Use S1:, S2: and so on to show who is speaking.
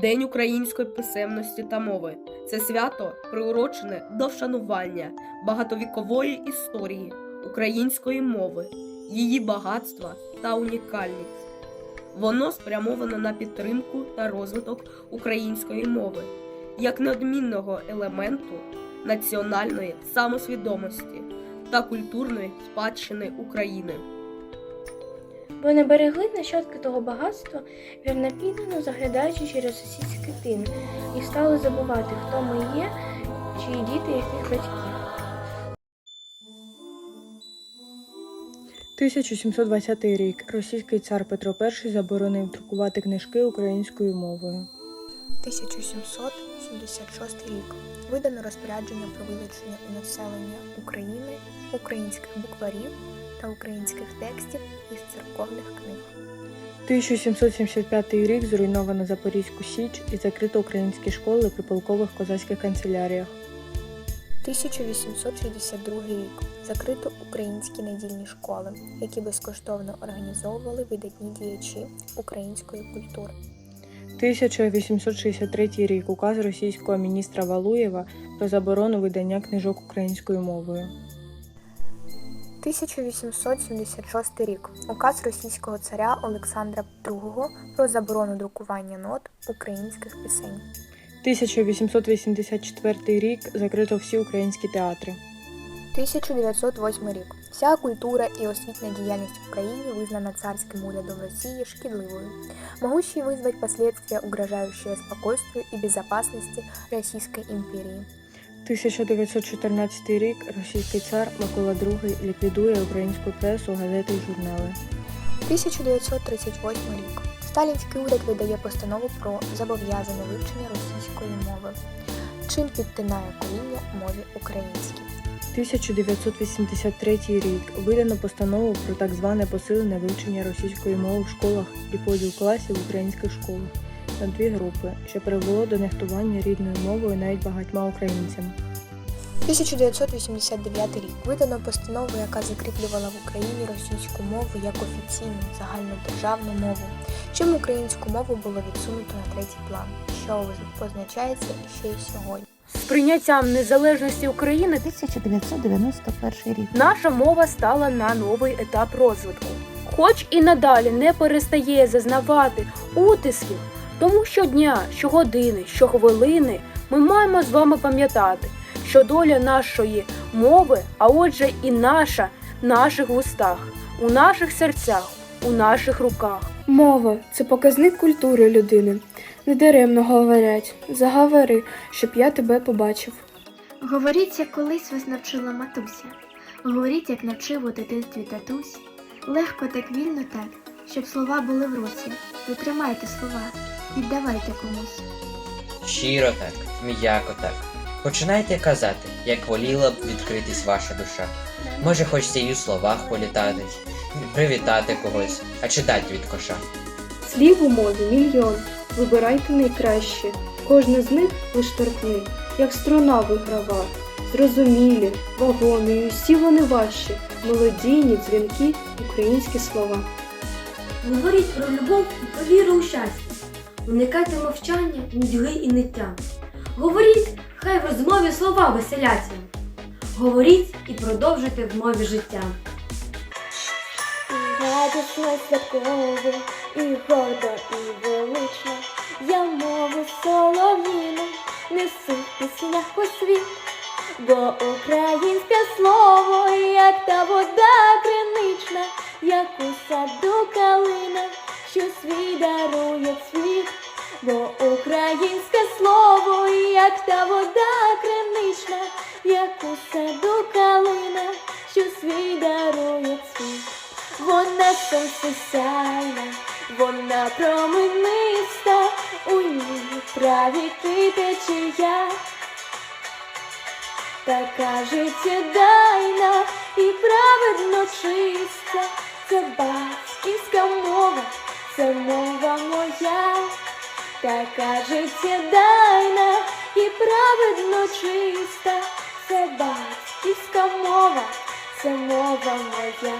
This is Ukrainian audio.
S1: День української писемності та мови. Це свято приурочене до вшанування багатовікової історії української мови, її багатства та унікальність. Воно спрямовано на підтримку та розвиток української мови як неодмінного елементу національної самосвідомості та культурної спадщини України.
S2: Бо не берегли нащадки того багатства, вірно піддано заглядаючи через сусідські тини, і стали забувати, хто ми є, чиї діти яких батьків.
S3: 1720 рік. Російський цар Петро І заборонив друкувати книжки українською мовою.
S4: 1776 рік видано розпорядження про вилучення у населення України українських букварів та українських текстів із церковних книг.
S3: 1775 рік зруйновано Запорізьку Січ і закрито українські школи при полкових козацьких канцеляріях.
S4: 1862 рік закрито українські недільні школи, які безкоштовно організовували видатні діячі української культури.
S3: 1863 рік указ російського міністра Валуєва про заборону видання книжок українською мовою.
S4: 1876 рік указ російського царя Олександра II про заборону друкування нот українських пісень.
S3: 1884 рік закрито всі українські театри.
S4: 1908 рік. Вся культура і освітня діяльність в Україні визнана царським урядом России шкідливою, могущей вызвать последствия, угрожающие спокойствию и безопасности Российской империи.
S3: 1914 рік російський цар Микола II ліквідує українську пресу, газети й журнали.
S4: 1938 рік. Сталінський уряд видає постанову про зобов'язання вивчення російської мови, чим підтинає коріння мові українській.
S3: 1983 рік видано постанову про так зване посилене вивчення російської мови в школах і поділ класів в українських школах на дві групи, що привело до нехтування рідною мовою навіть багатьма українцями.
S4: 1989 рік видано постанову, яка закріплювала в Україні російську мову як офіційну загальнодержавну мову, чим українську мову було відсунуто на третій план, що позначається ще й сьогодні.
S5: З прийняттям незалежності України
S6: 1991 рік.
S5: наша мова стала на новий етап розвитку. Хоч і надалі не перестає зазнавати утисків, тому щодня, щогодини, щохвилини ми маємо з вами пам'ятати, що доля нашої мови, а отже, і наша, в наших вустах, у наших серцях, у наших руках.
S2: Мова це показник культури людини. Недаремно говорять заговори, щоб я тебе побачив.
S7: Говоріть, як колись вас навчила матуся. Говоріть, як навчив у дитинстві татусь. Легко так вільно так, щоб слова були в руці. Витримайте слова, віддавайте комусь.
S8: Щиро так, м'яко так. Починайте казати, як воліла б відкритись ваша душа. Може, хочеться і у словах політати, привітати когось, а чи дать від коша.
S2: Слів у мові мільйон. Вибирайте найкраще. Кожне з них лиш торкни, як струна виграва. Зрозумілі, вагомі, і усі вони ваші, мелодійні, дзвінки, українські слова.
S9: Говоріть про любов і про віру у щастя. Уникайте мовчання, нудьги і ниття. Говоріть, хай в розмові слова веселяться. Говоріть і продовжуйте в мові життя.
S2: І радісно, святково, і гордо, і велично. Я мову солов'їну несу піснях у світ, бо українське слово, як та вода кринична, як у саду калина, що свій дарує світ, бо вода кринична, як у саду калина, що свій дарує світ. Вона сонцесяйна, вона промениста, у ній правіки течія. Така життєдайна і праведно чиста, це батьківська мова, це мова моя, така життєдайна і праведно чиста, це батьківська мова, це мова моя.